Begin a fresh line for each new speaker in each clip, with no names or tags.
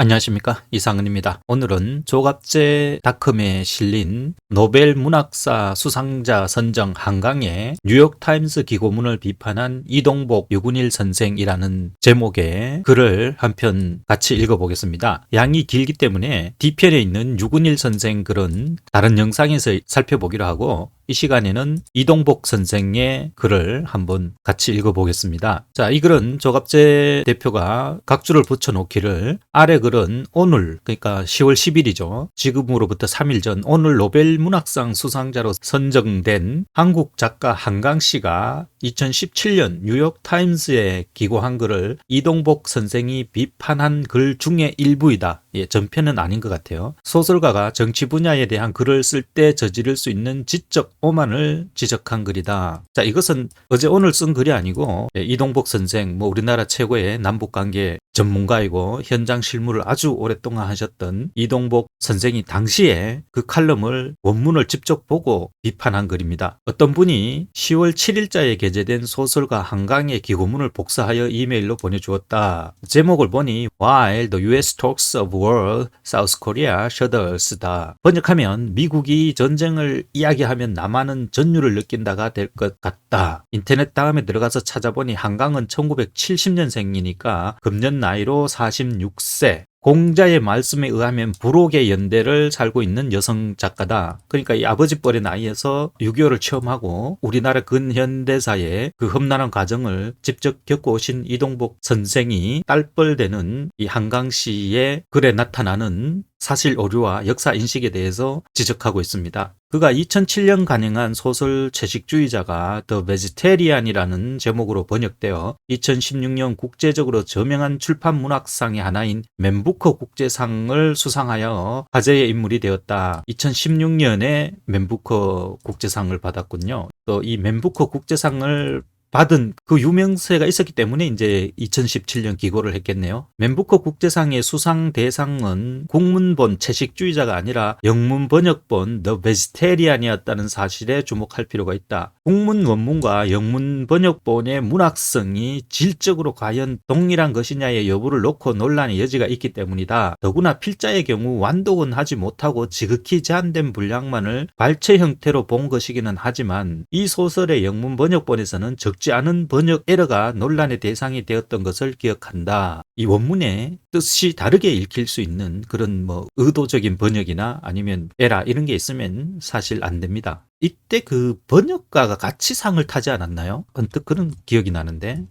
안녕하십니까 이상은입니다. 오늘은 조갑제 닷컴에 실린 노벨 문학사 수상자 선정 한강의 뉴욕타임스 기고문을 비판한 이동복 유군일 선생이라는 제목의 글을 한 편 같이 읽어보겠습니다. 양이 길기 때문에 뒤편에 있는 유군일 선생 글은 다른 영상에서 살펴보기로 하고 이 시간에는 이동복 선생의 글을 한번 같이 읽어보겠습니다. 자, 이 글은 조갑재 대표가 각주를 붙여놓기를 아래 글은 오늘, 그러니까 10월 10일이죠. 지금으로부터 3일 전 오늘 노벨 문학상 수상자로 선정된 한국 작가 한강 씨가 2017년 뉴욕 타임스에 기고한 글을 이동복 선생이 비판한 글 중에 일부이다. 예, 전편은 아닌 것 같아요. 소설가가 정치 분야에 대한 글을 쓸 때 저지를 수 있는 지적 오만을 지적한 글이다. 자, 이것은 어제 오늘 쓴 글이 아니고 예, 이동복 선생, 뭐 우리나라 최고의 남북 관계 전문가이고 현장 실무를 아주 오랫동안 하셨던 이동복 선생이 당시에 그 칼럼을 원문을 직접 보고 비판한 글입니다. 어떤 분이 10월 7일자에 게재된 소설가 한강의 기고문을 복사하여 이메일로 보내주었다. 제목을 보니 While the US talks of war, South Korea shudders.다. 번역하면 미국이 전쟁을 이야기하면 남한은 전율을 느낀다가 될 것 같다. 인터넷 다음에 들어가서 찾아보니 한강은 1970년생이니까 금년 나이로 46세. 공자의 말씀에 의하면 불옥의 연대를 살고 있는 여성 작가다. 그러니까 이 아버지 뻘의 나이에서 6.25를 체험하고 우리나라 근현대사의 그 험난한 과정을 직접 겪어오신 이동복 선생이 딸뻘 되는 이 한강 씨의 글에 나타나는 사실 오류와 역사 인식에 대해서 지적하고 있습니다. 그가 2007년 간행한 소설 채식주의자가 The Vegetarian이라는 제목으로 번역되어 2016년 국제적으로 저명한 출판 문학상의 하나인 맨부커 국제상을 수상하여 화제의 인물이 되었다. 2016년에 맨부커 국제상을 받았군요. 또 이 맨부커 국제상을 받은 그 유명세가 있었기 때문에 이제 2017년 기고를 했겠네요. 맨부커 국제상의 수상 대상은 국문본 채식주의자가 아니라 영문 번역본 The Vegetarian이었다는 사실에 주목할 필요가 있다. 국문 원문과 영문 번역본의 문학성이 질적으로 과연 동일한 것이냐의 여부를 놓고 논란의 여지가 있기 때문이다. 더구나 필자의 경우 완독은 하지 못하고 지극히 제한된 분량만을 발췌 형태로 본 것이기는 하지만 이 소설의 영문 번역본에서는 적 적지 않은 번역 에러가 논란의 대상이 되었던 것을 기억한다. 이 원문의 뜻이 다르게 읽힐 수 있는 그런 뭐 의도적인 번역이나 아니면 에라 이런 게 있으면 사실 안 됩니다. 이때 그 번역가가 같이 상을 타지 않았나요? 언뜻 그런 기억이 나는데.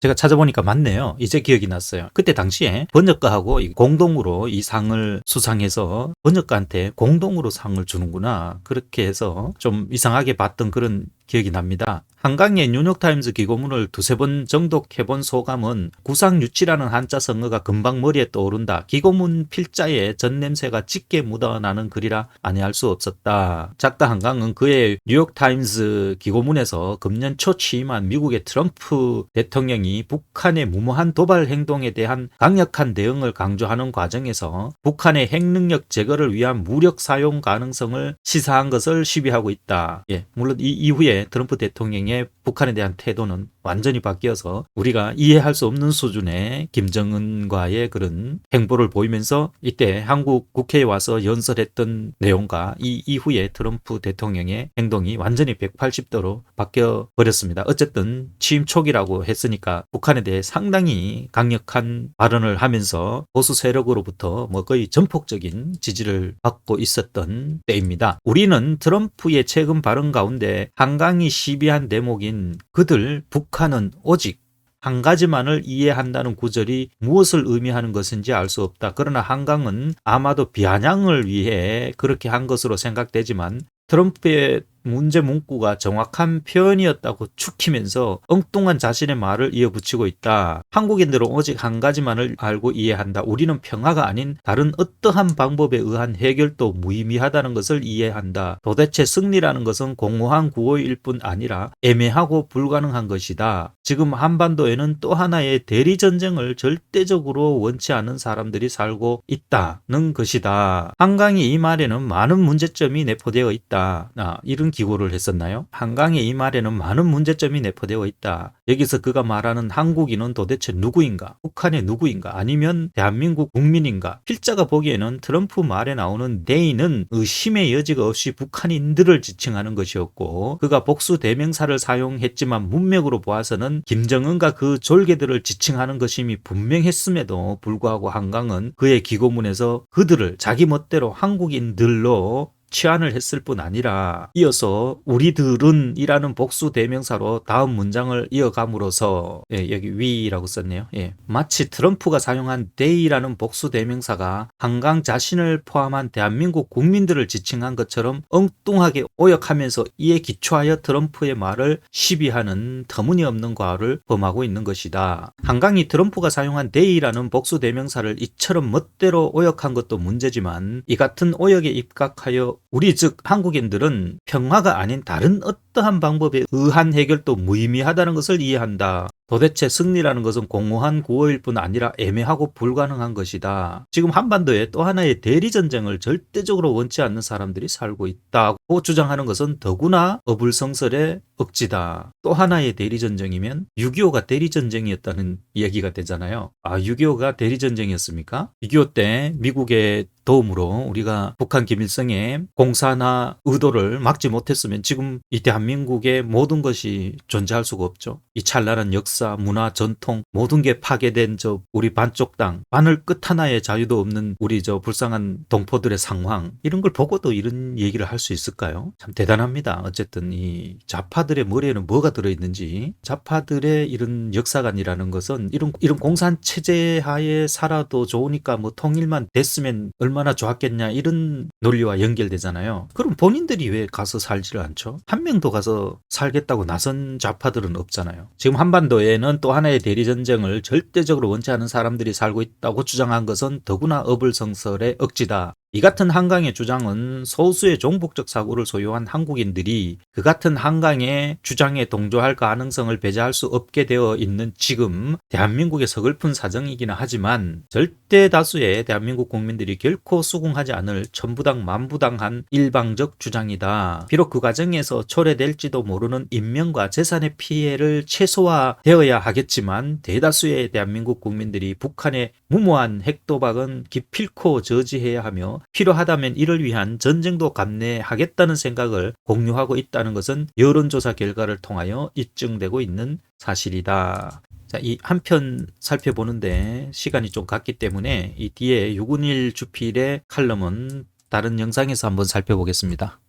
제가 찾아보니까 맞네요. 이제 기억이 났어요. 그때 당시에 번역가하고 공동으로 이 상을 수상해서 번역가한테 공동으로 상을 주는구나. 그렇게 해서 좀 이상하게 봤던 그런 기억이 납니다. 한강의 뉴욕타임스 기고문을 두세 번 정독해본 소감은 구상유치라는 한자 성어가 금방 머리에 떠오른다. 기고문 필자에 전냄새가 짙게 묻어나는 글이라 아니할 수 없었다. 작가 한강은 그의 뉴욕타임스 기고문에서 금년 초 취임한 미국의 트럼프 대통령이 북한의 무모한 도발 행동에 대한 강력한 대응을 강조하는 과정에서 북한의 핵능력 제거를 위한 무력 사용 가능성을 시사한 것을 시비하고 있다. 예, 물론 이 이후에 트럼프 대통령의 북한에 대한 태도는 완전히 바뀌어서 우리가 이해할 수 없는 수준의 김정은과의 그런 행보를 보이면서 이때 한국 국회에 와서 연설했던 내용과 이 이후에 트럼프 대통령의 행동이 완전히 180도로 바뀌어 버렸습니다. 어쨌든 취임 초기라고 했으니까 북한에 대해 상당히 강력한 발언을 하면서 보수 세력으로부터 뭐 거의 전폭적인 지지를 받고 있었던 때입니다. 우리는 트럼프의 최근 발언 가운데 한강이 시비한 대목인 그들 북한 북한은 오직 한 가지만을 이해한다는 구절이 무엇을 의미하는 것인지 알 수 없다. 그러나 한강은 아마도 비아냥을 위해 그렇게 한 것으로 생각되지만 트럼프의 문제 문구가 정확한 표현이었다고 축히면서 엉뚱한 자신의 말을 이어붙이고 있다. 한국인들은 오직 한 가지만을 알고 이해한다. 우리는 평화가 아닌 다른 어떠한 방법에 의한 해결도 무의미하다는 것을 이해한다. 도대체 승리라는 것은 공허한 구호일 뿐 아니라 애매하고 불가능한 것이다. 지금 한반도에는 또 하나의 대리전쟁을 절대적으로 원치 않은 사람들이 살고 있다는 것이다. 한강이 이 말에는 많은 문제점이 내포되어 있다. 아, 이런 기고를 했었나요? 한강의 이 말에는 많은 문제점이 내포되어 있다. 여기서 그가 말하는 한국인은 도대체 누구인가? 북한의 누구인가? 아니면 대한민국 국민인가? 필자가 보기에는 트럼프 말에 나오는 대인은 의심의 여지가 없이 북한인들을 지칭하는 것이었고 그가 복수 대명사를 사용했지만 문맥으로 보아서는 김정은과 그 졸개들을 지칭하는 것임이 분명했음에도 불구하고 한강은 그의 기고문에서 그들을 자기 멋대로 한국인들로 치환을 했을 뿐 아니라 이어서 우리들은 이라는 복수 대명사로 다음 문장을 이어감으로써 예, 여기 위라고 썼네요. 예, 마치 트럼프가 사용한 they라는 복수 대명사가 한강 자신을 포함한 대한민국 국민들을 지칭한 것처럼 엉뚱하게 오역하면서 이에 기초하여 트럼프의 말을 시비하는 터무니없는 과를 범하고 있는 것이다. 한강이 트럼프가 사용한 they라는 복수 대명사를 이처럼 멋대로 오역한 것도 문제지만 이 같은 오역에 입각하여 우리 즉 한국인들은 평화가 아닌 다른 어 떠한 방법에 의한 해결도 무의미하다는 것을 이해한다. 도대체 승리라는 것은 공허한 구호일 뿐 아니라 애매하고 불가능한 것이다. 지금 한반도에 또 하나의 대리전쟁을 절대적으로 원치 않는 사람들이 살고 있다고 주장하는 것은 더구나 어불성설의 억지다. 또 하나의 대리전쟁이면 6.25가 대리전쟁이었다는 얘기가 되잖아요. 아, 6.25가 대리전쟁이었습니까? 6.25 때 미국의 도움으로 우리가 북한 김일성의 공사나 의도를 막지 못했으면 지금 이 대한민국 의 모든 것이 존재할 수가 없죠. 이 찬란한 역사, 문화, 전통 모든 게 파괴된 저 우리 반쪽 땅, 바늘 끝 하나의 자유도 없는 우리 저 불쌍한 동포들의 상황 이런 걸 보고도 이런 얘기를 할 수 있을까요? 참 대단합니다. 어쨌든 이 좌파들의 머리에는 뭐가 들어 있는지 좌파들의 이런 역사관이라는 것은 이런 이런 공산 체제 하에 살아도 좋으니까 뭐 통일만 됐으면 얼마나 좋았겠냐 이런 논리와 연결되잖아요. 그럼 본인들이 왜 가서 살지를 않죠? 한 명도 가서 살겠다고 나선 좌파들은 없잖아요. 지금 한반도에는 또 하나의 대리 전쟁을 절대적으로 원치 않은 사람들이 살고 있다고 주장한 것은 더구나 어불성설의 억지다. 이 같은 한강의 주장은 소수의 종북적 사고를 소유한 한국인들이 그 같은 한강의 주장에 동조할 가능성을 배제할 수 없게 되어 있는 지금 대한민국의 서글픈 사정이기는 하지만 절대 다수의 대한민국 국민들이 결코 수긍하지 않을 천부당 만부당한 일방적 주장이다. 비록 그 과정에서 초래될지도 모르는 인명과 재산의 피해를 최소화되어야 하겠지만 대다수의 대한민국 국민들이 북한의 무모한 핵도박은 기필코 저지해야 하며 필요하다면 이를 위한 전쟁도 감내하겠다는 생각을 공유하고 있다는 것은 여론조사 결과를 통하여 입증되고 있는 사실이다. 자, 이 한 편 살펴보는데 시간이 좀 갔기 때문에 이 뒤에 611 주필의 칼럼은 다른 영상에서 한번 살펴보겠습니다.